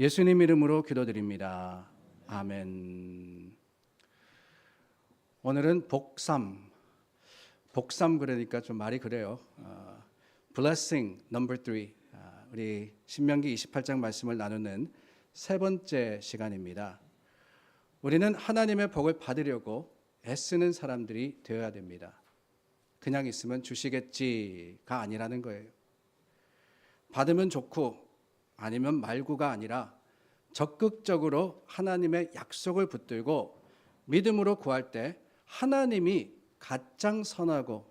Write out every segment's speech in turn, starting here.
예수님 이름으로 기도드립니다. 아멘. 오늘은 복삼. 복삼 그러니까 좀 말이 그래요. 어, blessing. 아, 우리 신명기 28장 말씀을 나누는 세 번째 시간입니다. 우리는 하나님의 복을 받으려고 애쓰는 사람들이 되어야 됩니다. 그냥 있으면 주시겠지가 아니라는 거예요. 받으면 좋고 아니면 말고가 아니라 적극적으로 하나님의 약속을 붙들고 믿음으로 구할 때 하나님이 가장 선하고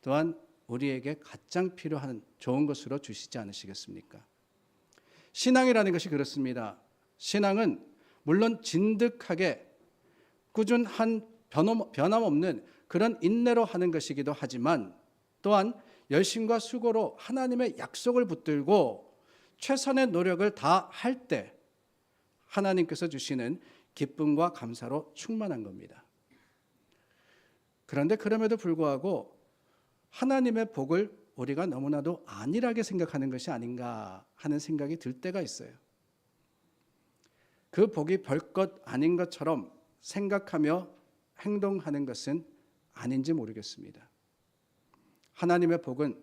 또한 우리에게 가장 필요한 좋은 것으로 주시지 않으시겠습니까? 신앙이라는 것이 그렇습니다. 신앙은 물론 진득하게 꾸준한 변함, 변함없는 그런 인내로 하는 것이기도 하지만 또한 열심과 수고로 하나님의 약속을 붙들고 최선의 노력을 다 할 때 하나님께서 주시는 기쁨과 감사로 충만한 겁니다. 그런데 그럼에도 불구하고 하나님의 복을 우리가 너무나도 안일하게 생각하는 것이 아닌가 하는 생각이 들 때가 있어요. 그 복이 별것 아닌 것처럼 생각하며 행동하는 것은 아닌지 모르겠습니다. 하나님의 복은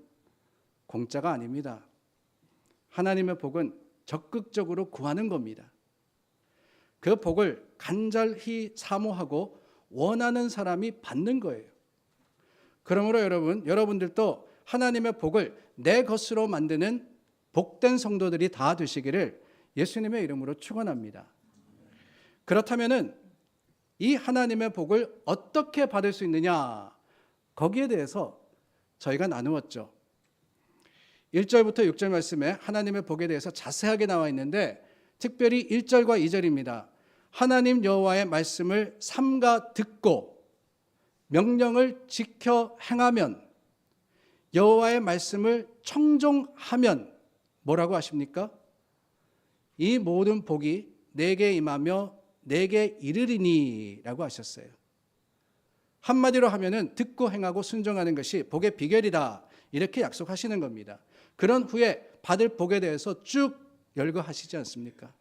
공짜가 아닙니다. 하나님의 복은 적극적으로 구하는 겁니다. 그 복을 간절히 사모하고 원하는 사람이 받는 거예요. 그러므로 여러분, 여러분들도 하나님의 복을 내 것으로 만드는 복된 성도들이 다 되시기를 예수님의 이름으로 축원합니다. 그렇다면은 이 하나님의 복을 어떻게 받을 수 있느냐? 거기에 대해서 저희가 나누었죠. 1절부터 6절 말씀에 하나님의 복에 대해서 자세하게 나와 있는데 특별히 1절과 2절입니다. 하나님 여호와의 말씀을 삼가 듣고 명령을 지켜 행하면 여호와의 말씀을 청종하면 뭐라고 하십니까? 이 모든 복이 내게 임하며 내게 이르리니라고 하셨어요. 한마디로 하면은 듣고 행하고 순종하는 것이 복의 비결이다. 이렇게 약속하시는 겁니다. 그런 후에 받을 복에 대해서 쭉 열거하시지 않습니까?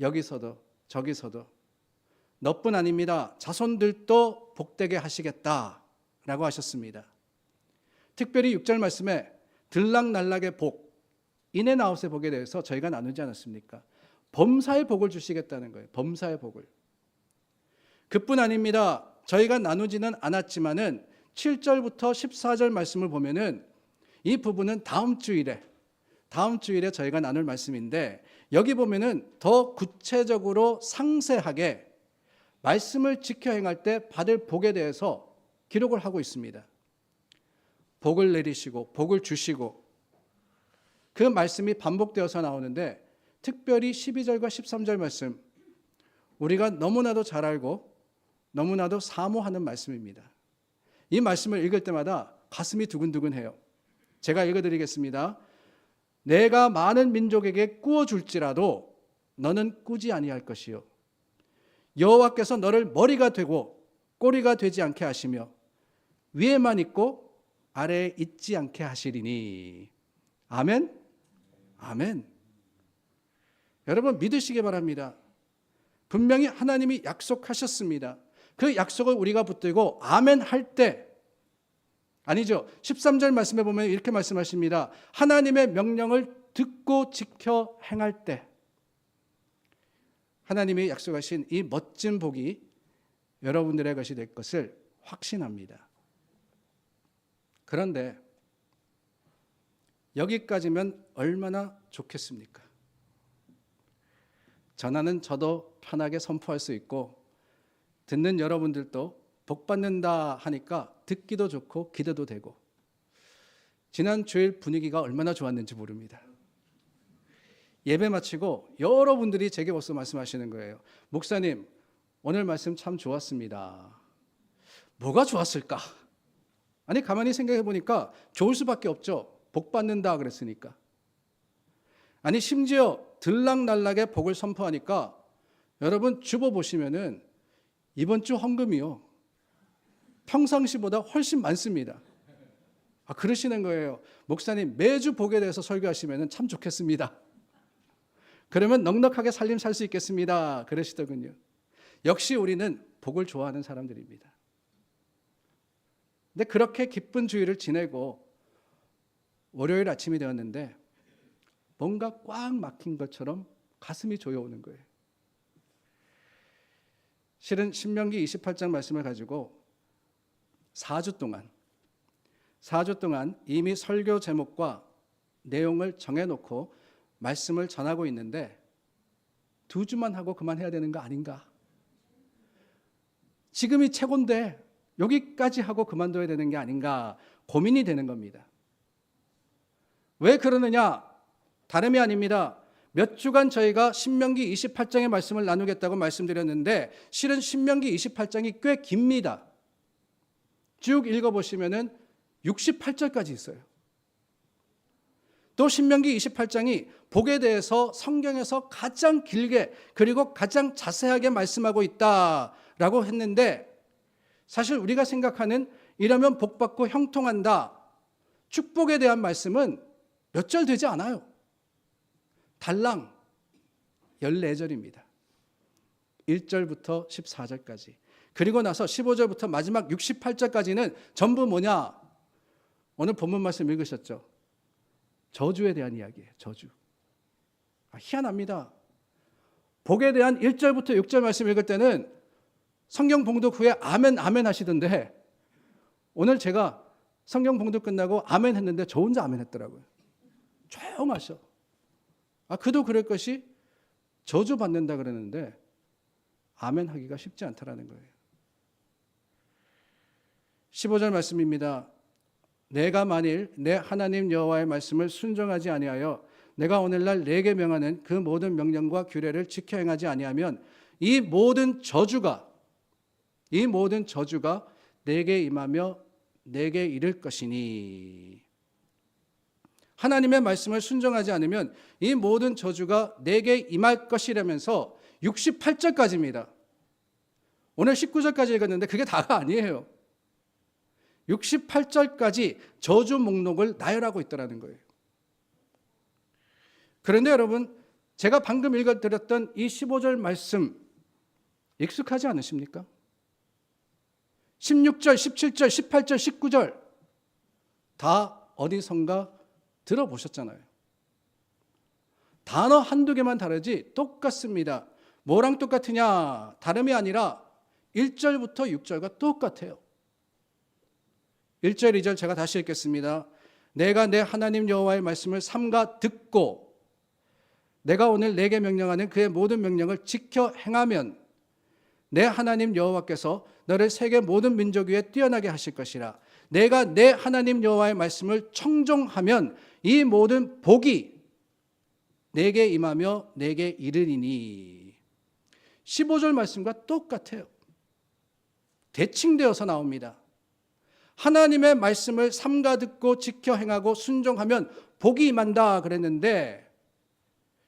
여기서도 저기서도 너뿐 아닙니다. 자손들도 복되게 하시겠다라고 하셨습니다. 특별히 6절 말씀에 들락날락의 복, 인앤아웃의 복에 대해서 저희가 나누지 않았습니까? 범사의 복을 주시겠다는 거예요. 범사의 복을. 그뿐 아닙니다. 저희가 나누지는 않았지만은 7절부터 14절 말씀을 보면은 이 부분은 다음 주일에 다음 주일에 저희가 나눌 말씀인데 여기 보면은 더 구체적으로 상세하게 말씀을 지켜 행할 때 받을 복에 대해서 기록을 하고 있습니다. 복을 내리시고 복을 주시고 그 말씀이 반복되어서 나오는데 특별히 12절과 13절 말씀 우리가 너무나도 잘 알고 너무나도 사모하는 말씀입니다. 이 말씀을 읽을 때마다 가슴이 두근두근해요. 제가 읽어드리겠습니다. 내가 많은 민족에게 꾸어 줄지라도 너는 꾸지 아니할 것이요 여호와께서 너를 머리가 되고 꼬리가 되지 않게 하시며 위에만 있고 아래에 있지 않게 하시리니 아멘 아멘 여러분 믿으시기 바랍니다. 분명히 하나님이 약속하셨습니다. 그 약속을 우리가 붙들고 아멘 할 때 아니죠. 13절 말씀에 보면 이렇게 말씀하십니다. 하나님의 명령을 듣고 지켜 행할 때 하나님이 약속하신 이 멋진 복이 여러분들의 것이 될 것을 확신합니다. 그런데 여기까지면 얼마나 좋겠습니까? 전하는 저도 편하게 선포할 수 있고 듣는 여러분들도 복 받는다 하니까 듣기도 좋고 기도도 되고 지난 주일 분위기가 얼마나 좋았는지 모릅니다. 예배 마치고 여러분들이 제게 벌써 말씀하시는 거예요. 목사님, 오늘 말씀 참 좋았습니다. 뭐가 좋았을까? 아니 가만히 생각해 보니까 좋을 수밖에 없죠. 복 받는다 그랬으니까. 아니 심지어 들락날락의 복을 선포하니까 여러분 주보 보시면은 이번 주 헌금이요. 평상시보다 훨씬 많습니다. 아, 그러시는 거예요. 목사님, 매주 복에 대해서 설교하시면 참 좋겠습니다. 그러면 넉넉하게 살림 살 수 있겠습니다. 그러시더군요. 역시 우리는 복을 좋아하는 사람들입니다. 근데 그렇게 기쁜 주일을 지내고 월요일 아침이 되었는데 뭔가 꽉 막힌 것처럼 가슴이 조여오는 거예요. 실은 신명기 28장 말씀을 가지고 4주 동안 4주 동안 이미 설교 제목과 내용을 정해 놓고 말씀을 전하고 있는데 두 주만 하고 그만해야 되는 거 아닌가? 지금이 최고인데 여기까지 하고 그만둬야 되는 게 아닌가 고민이 되는 겁니다. 왜 그러느냐? 다름이 아닙니다. 몇 주간 저희가 신명기 28장의 말씀을 나누겠다고 말씀드렸는데 실은 신명기 28장이 꽤 깁니다. 쭉 읽어보시면은 68절까지 있어요. 또 신명기 28장이 복에 대해서 성경에서 가장 길게 그리고 가장 자세하게 말씀하고 있다라고 했는데 사실 우리가 생각하는 이러면 복 받고 형통한다. 축복에 대한 말씀은 몇 절 되지 않아요. 달랑 14절입니다. 1절부터 14절까지. 그리고 나서 15절부터 마지막 68절까지는 전부 뭐냐? 오늘 본문 말씀 읽으셨죠? 저주에 대한 이야기예요. 저주. 아, 희한합니다. 복에 대한 1절부터 6절 말씀 읽을 때는 성경 봉독 후에 아멘 아멘 하시던데 오늘 제가 성경 봉독 끝나고 아멘 했는데 저 혼자 아멘 했더라고요. 조용하셔. 아, 그도 그럴 것이 저주 받는다 그러는데 아멘 하기가 쉽지 않다라는 거예요. 15절 말씀입니다. 내가 만일 내 하나님 여호와의 말씀을 순종하지 아니하여 내가 오늘날 내게 명하는 그 모든 명령과 규례를 지켜 행하지 아니하면 이 모든 저주가 이 모든 저주가 내게 임하며 내게 이를 것이니 하나님의 말씀을 순종하지 않으면 이 모든 저주가 내게 임할 것이라면서 68절까지입니다. 오늘 19절까지 읽었는데 그게 다가 아니에요. 68절까지 저주 목록을 나열하고 있더라는 거예요. 그런데 여러분, 제가 방금 읽어 드렸던 이 15절 말씀 익숙하지 않으십니까? 16절, 17절, 18절, 19절 다 어디선가 들어보셨잖아요. 단어 한두 개만 다르지 똑같습니다. 뭐랑 똑같으냐? 다름이 아니라 1절부터 6절과 똑같아요. 1절, 2절 제가 다시 읽겠습니다. 내가 내 하나님 여호와의 말씀을 삼가 듣고 내가 오늘 내게 명령하는 그의 모든 명령을 지켜 행하면 내 하나님 여호와께서 너를 세계 모든 민족 위에 뛰어나게 하실 것이라. 내가 내 하나님 여호와의 말씀을 청종하면 이 모든 복이 내게 임하며 내게 이르리니 15절 말씀과 똑같아요. 대칭되어서 나옵니다. 하나님의 말씀을 삼가 듣고 지켜 행하고 순종하면 복이 임한다 그랬는데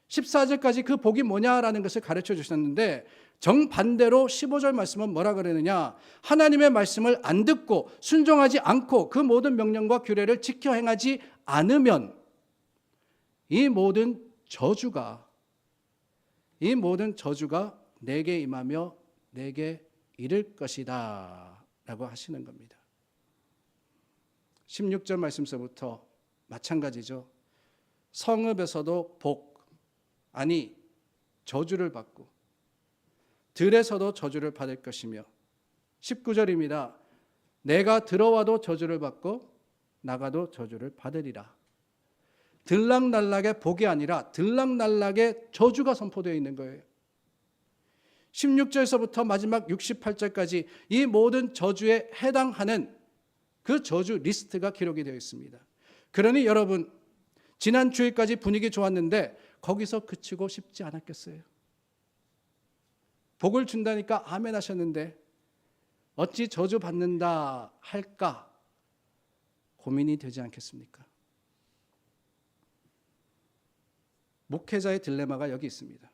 14절까지 그 복이 뭐냐라는 것을 가르쳐 주셨는데 정반대로 15절 말씀은 뭐라 그러느냐? 하나님의 말씀을 안 듣고 순종하지 않고 그 모든 명령과 규례를 지켜 행하지 않으면 이 모든 저주가 이 모든 저주가 내게 임하며 내게 이를 것이다 라고 하시는 겁니다. 16절 말씀서부터 마찬가지죠. 성읍에서도 복 아니 저주를 받고 들에서도 저주를 받을 것이며 19절입니다. 내가 들어와도 저주를 받고 나가도 저주를 받으리라. 들락날락의 복이 아니라 들락날락의 저주가 선포되어 있는 거예요. 16절에서부터 마지막 68절까지 이 모든 저주에 해당하는 그 저주 리스트가 기록이 되어 있습니다. 그러니 여러분, 지난 주일까지 분위기 좋았는데 거기서 그치고 싶지 않았겠어요? 복을 준다니까 아멘 하셨는데 어찌 저주 받는다 할까 고민이 되지 않겠습니까? 목회자의 딜레마가 여기 있습니다.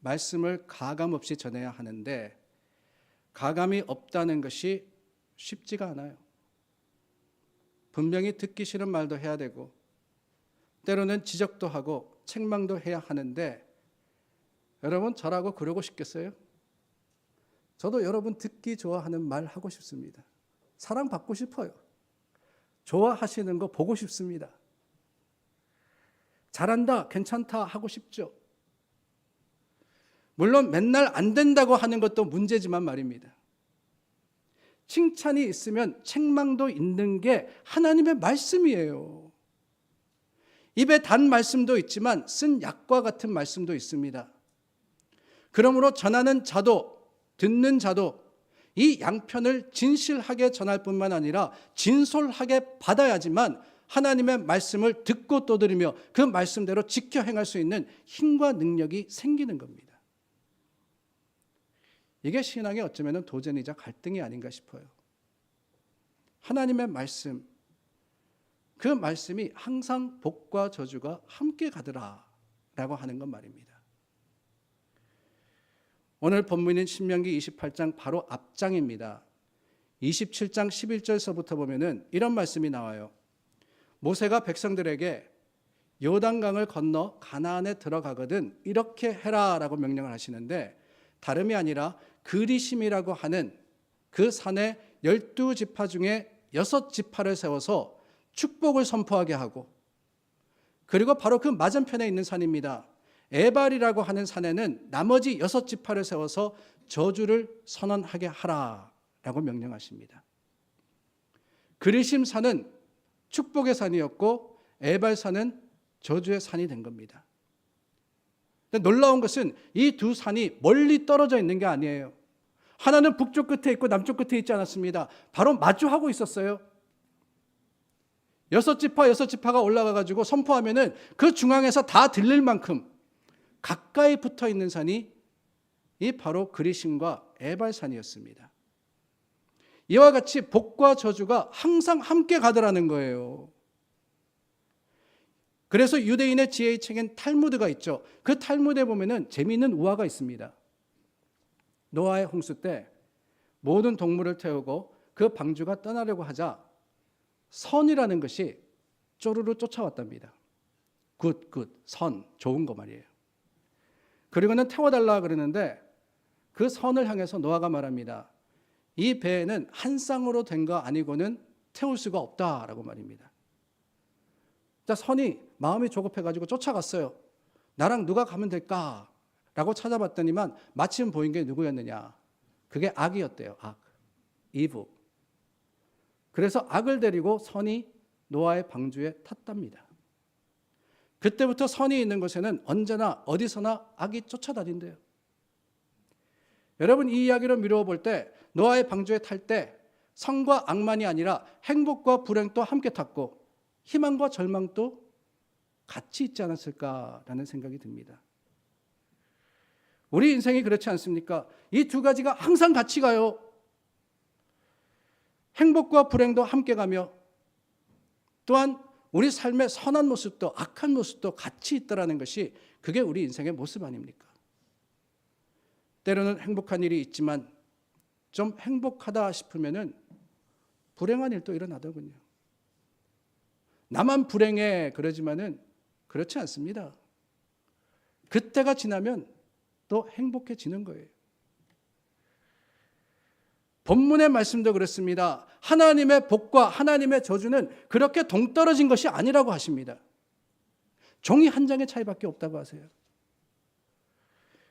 말씀을 가감 없이 전해야 하는데 가감이 없다는 것이 쉽지가 않아요. 분명히 듣기 싫은 말도 해야 되고 때로는 지적도 하고 책망도 해야 하는데 여러분 저라고 그러고 싶겠어요? 저도 여러분 듣기 좋아하는 말 하고 싶습니다. 사랑받고 싶어요. 좋아하시는 거 보고 싶습니다. 잘한다, 괜찮다 하고 싶죠. 물론 맨날 안 된다고 하는 것도 문제지만 말입니다. 칭찬이 있으면 책망도 있는 게 하나님의 말씀이에요. 입에 단 말씀도 있지만 쓴 약과 같은 말씀도 있습니다. 그러므로 전하는 자도 듣는 자도 이 양편을 진실하게 전할 뿐만 아니라 진솔하게 받아야지만 하나님의 말씀을 듣고 떠들으며 그 말씀대로 지켜 행할 수 있는 힘과 능력이 생기는 겁니다. 이게 신앙의 어쩌면 도전이자 갈등이 아닌가 싶어요. 하나님의 말씀, 그 말씀이 항상 복과 저주가 함께 가더라 라고 하는 것 말입니다. 오늘 본문인 신명기 28장 바로 앞장입니다. 27장 11절서부터 보면은 이런 말씀이 나와요. 모세가 백성들에게 요단강을 건너 가나안에 들어가거든 이렇게 해라라고 명령을 하시는데 다름이 아니라 그리심이라고 하는 그 산의 열두 지파 중에 여섯 지파를 세워서 축복을 선포하게 하고 그리고 바로 그 맞은편에 있는 산입니다. 에발이라고 하는 산에는 나머지 여섯 지파를 세워서 저주를 선언하게 하라라고 명령하십니다. 그리심 산은 축복의 산이었고 에발 산은 저주의 산이 된 겁니다. 놀라운 것은 이 두 산이 멀리 떨어져 있는 게 아니에요. 하나는 북쪽 끝에 있고 남쪽 끝에 있지 않았습니다. 바로 마주하고 있었어요. 여섯 지파 여섯 지파가 올라가 가지고 선포하면은 그 중앙에서 다 들릴 만큼 가까이 붙어 있는 산이 이 바로 그리심과 에발산이었습니다. 이와 같이 복과 저주가 항상 함께 가더라는 거예요. 그래서 유대인의 지혜의 책엔 탈무드가 있죠. 그 탈무드에 보면은 재미있는 우화가 있습니다. 노아의 홍수 때 모든 동물을 태우고 그 방주가 떠나려고 하자 선이라는 것이 쪼르르 쫓아왔답니다. 굿, 굿, 선, 좋은 거 말이에요. 그리고는 태워달라 그러는데 그 선을 향해서 노아가 말합니다. 이 배에는 한 쌍으로 된 거 아니고는 태울 수가 없다라고 말입니다. 자, 선이 마음이 조급해가지고 쫓아갔어요. 나랑 누가 가면 될까? 라고 찾아봤더니만 마침 보인 게 누구였느냐? 그게 악이었대요. 악. 이브. 그래서 악을 데리고 선이 노아의 방주에 탔답니다. 그때부터 선이 있는 곳에는 언제나 어디서나 악이 쫓아다닌대요. 여러분 이 이야기로 미루어 볼 때 노아의 방주에 탈 때 성과 악만이 아니라 행복과 불행 도 함께 탔고 희망과 절망도 같이 있지 않았을까라는 생각이 듭니다. 우리 인생이 그렇지 않습니까? 이 두 가지가 항상 같이 가요. 행복과 불행도 함께 가며 또한 우리 삶의 선한 모습도 악한 모습도 같이 있다라는 것이 그게 우리 인생의 모습 아닙니까? 때로는 행복한 일이 있지만 좀 행복하다 싶으면은 불행한 일도 일어나더군요. 나만 불행해 그러지만은 그렇지 않습니다. 그때가 지나면 또 행복해지는 거예요. 본문의 말씀도 그렇습니다. 하나님의 복과 하나님의 저주는 그렇게 동떨어진 것이 아니라고 하십니다. 종이 한 장의 차이밖에 없다고 하세요.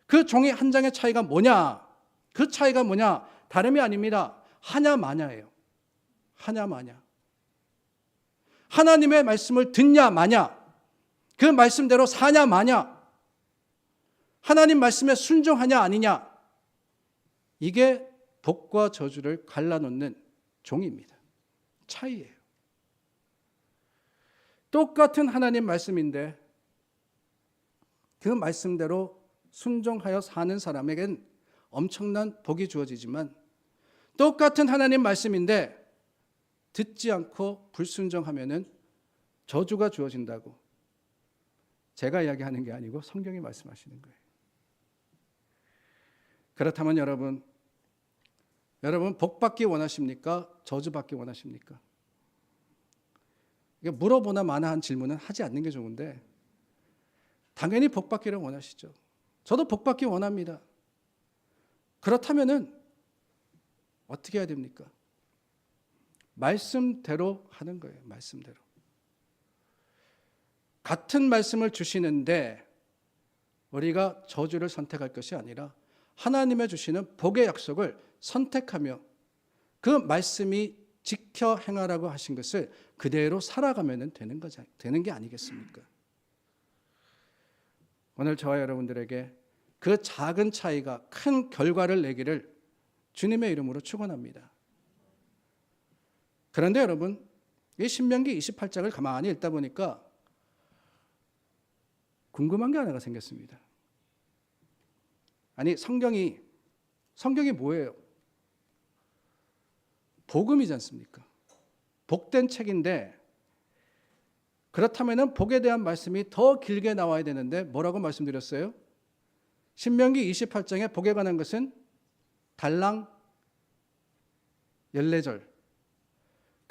그 종이 한 장의 차이가 뭐냐? 그 차이가 뭐냐? 다름이 아닙니다. 하냐 마냐예요. 하냐 마냐. 하나님의 말씀을 듣냐 마냐. 그 말씀대로 사냐 마냐. 하나님 말씀에 순종하냐 아니냐. 이게 복과 저주를 갈라놓는 종입니다. 차이예요. 똑같은 하나님 말씀인데 그 말씀대로 순종하여 사는 사람에겐 엄청난 복이 주어지지만 똑같은 하나님 말씀인데 듣지 않고 불순종하면은 저주가 주어진다고 제가 이야기하는 게 아니고 성경이 말씀하시는 거예요. 그렇다면 여러분 여러분 복 받기 원하십니까? 저주 받기 원하십니까? 물어보나 마나한 질문은 하지 않는 게 좋은데 당연히 복 받기를 원하시죠. 저도 복 받기 원합니다. 그렇다면은 어떻게 해야 됩니까? 말씀대로 하는 거예요. 말씀대로. 같은 말씀을 주시는데 우리가 저주를 선택할 것이 아니라 하나님의 주시는 복의 약속을 선택하며 그 말씀이 지켜 행하라고 하신 것을 그대로 살아가면 되는 거죠. 되는 게 아니겠습니까? 오늘 저와 여러분들에게 그 작은 차이가 큰 결과를 내기를 주님의 이름으로 축원합니다. 그런데 여러분, 이 신명기 28장을 가만히 읽다 보니까 궁금한 게 하나가 생겼습니다. 아니, 성경이 성경이 뭐예요? 복음이지 않습니까? 복된 책인데 그렇다면은 복에 대한 말씀이 더 길게 나와야 되는데 뭐라고 말씀드렸어요? 신명기 28장에 복에 관한 것은 달랑 14절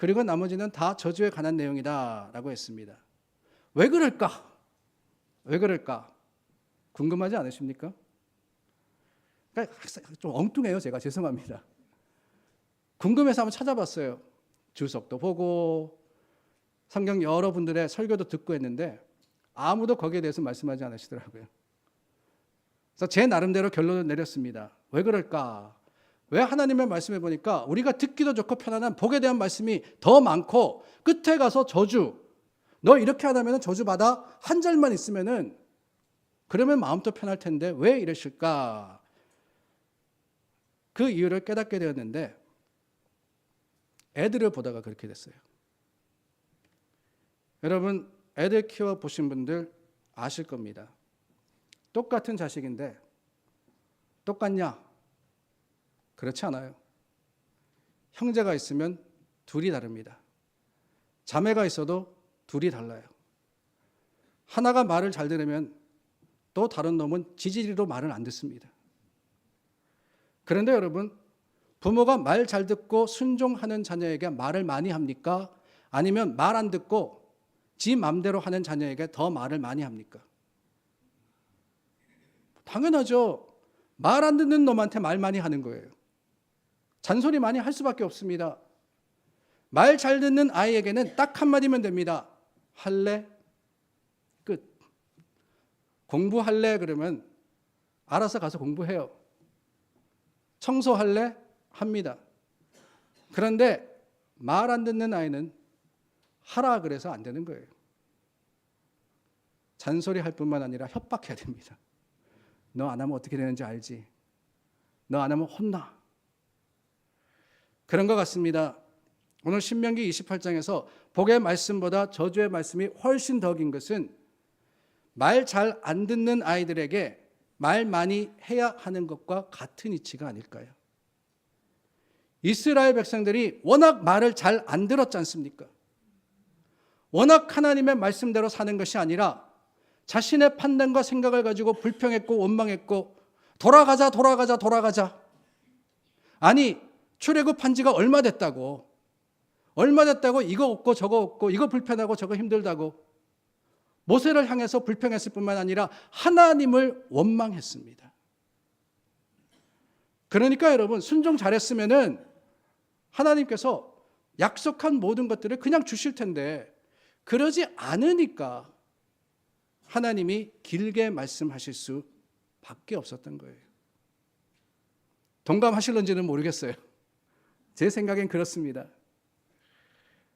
그리고 나머지는 다 저주에 관한 내용이다라고 했습니다. 왜 그럴까? 왜 그럴까? 궁금하지 않으십니까? 그러니까 좀 엉뚱해요, 제가 죄송합니다. 궁금해서 한번 찾아봤어요. 주석도 보고 성경 여러분들의 설교도 듣고 했는데 아무도 거기에 대해서 말씀하지 않으시더라고요. 그래서 제 나름대로 결론을 내렸습니다. 왜 그럴까? 왜 하나님의 말씀해 보니까 우리가 듣기도 좋고 편안한 복에 대한 말씀이 더 많고 끝에 가서 저주 너 이렇게 하다면 저주 받아 한 절만 있으면은 그러면 마음도 편할 텐데 왜 이러실까? 그 이유를 깨닫게 되었는데 애들을 보다가 그렇게 됐어요. 여러분 애들 키워 보신 분들 아실 겁니다. 똑같은 자식인데 똑같냐? 그렇지 않아요. 형제가 있으면 둘이 다릅니다. 자매가 있어도 둘이 달라요. 하나가 말을 잘 들으면 또 다른 놈은 지지리로 말을 안 듣습니다. 그런데 여러분, 부모가 말 잘 듣고 순종하는 자녀에게 말을 많이 합니까? 아니면 말 안 듣고 지 맘대로 하는 자녀에게 더 말을 많이 합니까? 당연하죠. 말 안 듣는 놈한테 말 많이 하는 거예요. 잔소리 많이 할 수밖에 없습니다. 말 잘 듣는 아이에게는 딱 한마디면 됩니다. 할래? 끝. 공부할래? 그러면 알아서 가서 공부해요. 청소할래? 합니다. 그런데 말 안 듣는 아이는 하라 그래서 안 되는 거예요. 잔소리 할 뿐만 아니라 협박해야 됩니다. 너 안 하면 어떻게 되는지 알지? 너 안 하면 혼나. 그런 것 같습니다. 오늘 신명기 28장에서 복의 말씀보다 저주의 말씀이 훨씬 더 긴 것은 말 잘 안 듣는 아이들에게 말 많이 해야 하는 것과 같은 이치가 아닐까요? 이스라엘 백성들이 워낙 말을 잘 안 들었지 않습니까? 워낙 하나님의 말씀대로 사는 것이 아니라 자신의 판단과 생각을 가지고 불평했고 원망했고 돌아가자 돌아가자 돌아가자 아니 출애굽한 지가 얼마 됐다고 얼마 됐다고 이거 없고 저거 없고 이거 불편하고 저거 힘들다고 모세를 향해서 불평했을 뿐만 아니라 하나님을 원망했습니다. 그러니까 여러분 순종 잘했으면은 하나님께서 약속한 모든 것들을 그냥 주실 텐데 그러지 않으니까 하나님이 길게 말씀하실 수 밖에 없었던 거예요. 동감하실런지는 모르겠어요. 제 생각엔 그렇습니다.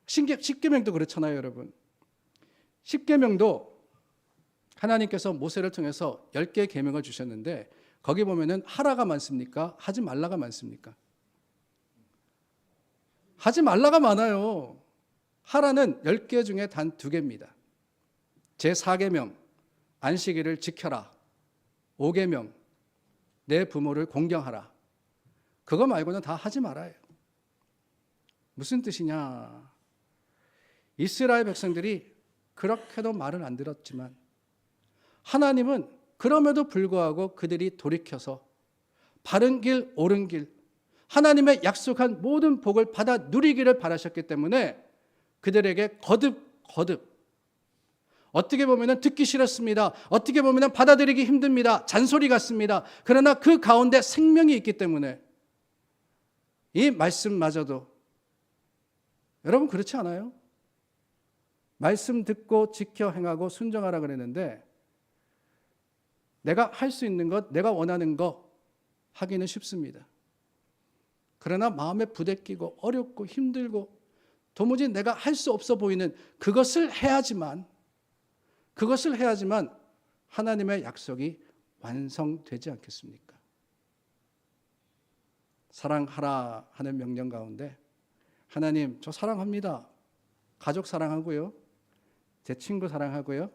십계명도 그렇잖아요, 여러분. 십계명도 하나님께서 모세를 통해서 10개의 계명을 주셨는데 거기 보면은 하라가 많습니까? 하지 말라가 많습니까? 하지 말라가 많아요. 하라는 10개 중에 단 2개입니다. 제4계명 안식일을 지켜라. 5계명 내 부모를 공경하라. 그거 말고는 다 하지 말아요. 무슨 뜻이냐? 이스라엘 백성들이 그렇게도 말을 안 들었지만 하나님은 그럼에도 불구하고 그들이 돌이켜서 바른 길, 옳은 길, 하나님의 약속한 모든 복을 받아 누리기를 바라셨기 때문에 그들에게 거듭, 거듭, 어떻게 보면 듣기 싫었습니다. 어떻게 보면 받아들이기 힘듭니다. 잔소리 같습니다. 그러나 그 가운데 생명이 있기 때문에 이 말씀마저도 여러분 그렇지 않아요? 말씀 듣고 지켜 행하고 순종하라 그랬는데 내가 할 수 있는 것, 내가 원하는 거 하기는 쉽습니다. 그러나 마음에 부대끼고 어렵고 힘들고 도무지 내가 할 수 없어 보이는 그것을 해야지만 그것을 해야지만 하나님의 약속이 완성되지 않겠습니까? 사랑하라 하는 명령 가운데 하나님 저 사랑합니다. 가족 사랑하고요. 제 친구 사랑하고요.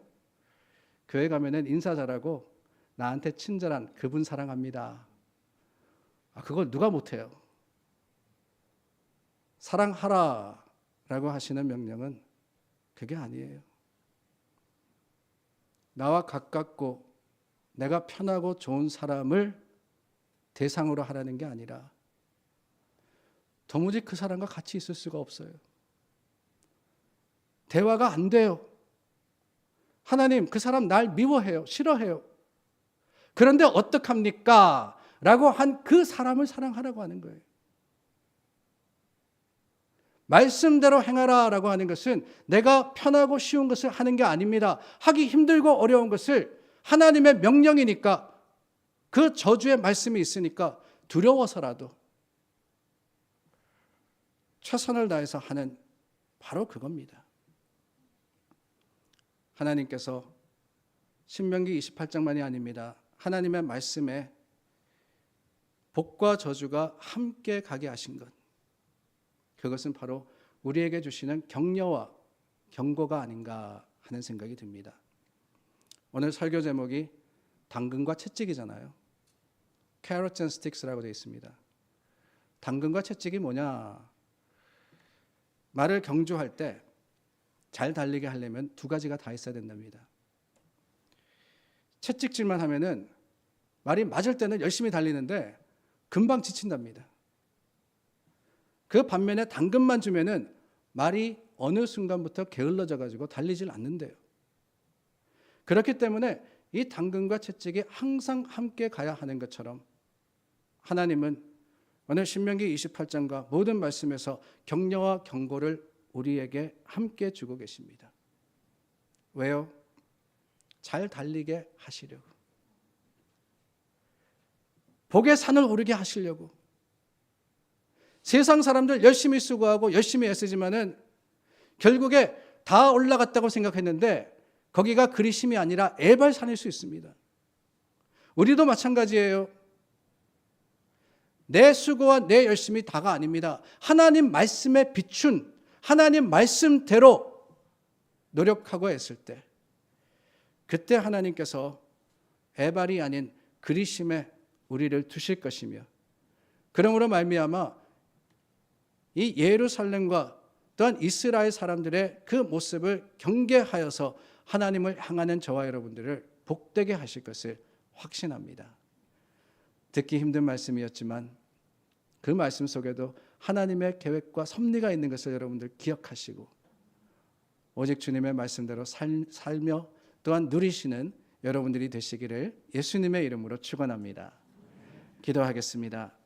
교회 가면은 인사 잘하고 나한테 친절한 그분 사랑합니다. 아, 그걸 누가 못해요? 사랑하라 라고 하시는 명령은 그게 아니에요. 나와 가깝고 내가 편하고 좋은 사람을 대상으로 하라는 게 아니라 도무지 그 사람과 같이 있을 수가 없어요. 대화가 안 돼요. 하나님, 그 사람 날 미워해요. 싫어해요. 그런데 어떡합니까? 라고 한 그 사람을 사랑하라고 하는 거예요. 말씀대로 행하라 라고 하는 것은 내가 편하고 쉬운 것을 하는 게 아닙니다. 하기 힘들고 어려운 것을 하나님의 명령이니까 그 저주의 말씀이 있으니까 두려워서라도 최선을 다해서 하는 바로 그겁니다. 하나님께서 신명기 28장만이 아닙니다. 하나님의 말씀에 복과 저주가 함께 가게 하신 것. 그것은 바로 우리에게 주시는 격려와 경고가 아닌가 하는 생각이 듭니다. 오늘 설교 제목이 당근과 채찍이잖아요. Carrots and Sticks라고 되어 있습니다. 당근과 채찍이 뭐냐? 말을 경주할 때 잘 달리게 하려면 두 가지가 다 있어야 된답니다. 채찍질만 하면은 말이 맞을 때는 열심히 달리는데 금방 지친답니다. 그 반면에 당근만 주면은 말이 어느 순간부터 게을러져 가지고 달리질 않는데요. 그렇기 때문에 이 당근과 채찍이 항상 함께 가야 하는 것처럼 하나님은 오늘 신명기 28장과 모든 말씀에서 격려와 경고를 우리에게 함께 주고 계십니다. 왜요? 잘 달리게 하시려고. 복의 산을 오르게 하시려고. 세상 사람들 열심히 수고하고 열심히 애쓰지만은 결국에 다 올라갔다고 생각했는데 거기가 그리심이 아니라 에발산일 수 있습니다. 우리도 마찬가지예요. 내 수고와 내 열심이 다가 아닙니다. 하나님 말씀에 비춘 하나님 말씀대로 노력하고 애쓸 때 그때 하나님께서 에발이 아닌 그리심에 우리를 두실 것이며 그러므로 말미암아 이 예루살렘과 또한 이스라엘 사람들의 그 모습을 경계하여서 하나님을 향하는 저와 여러분들을 복되게 하실 것을 확신합니다. 듣기 힘든 말씀이었지만 그 말씀 속에도 하나님의 계획과 섭리가 있는 것을 여러분들 기억하시고 오직 주님의 말씀대로 살, 살며 또한 누리시는 여러분들이 되시기를 예수님의 이름으로 축원합니다. 기도하겠습니다.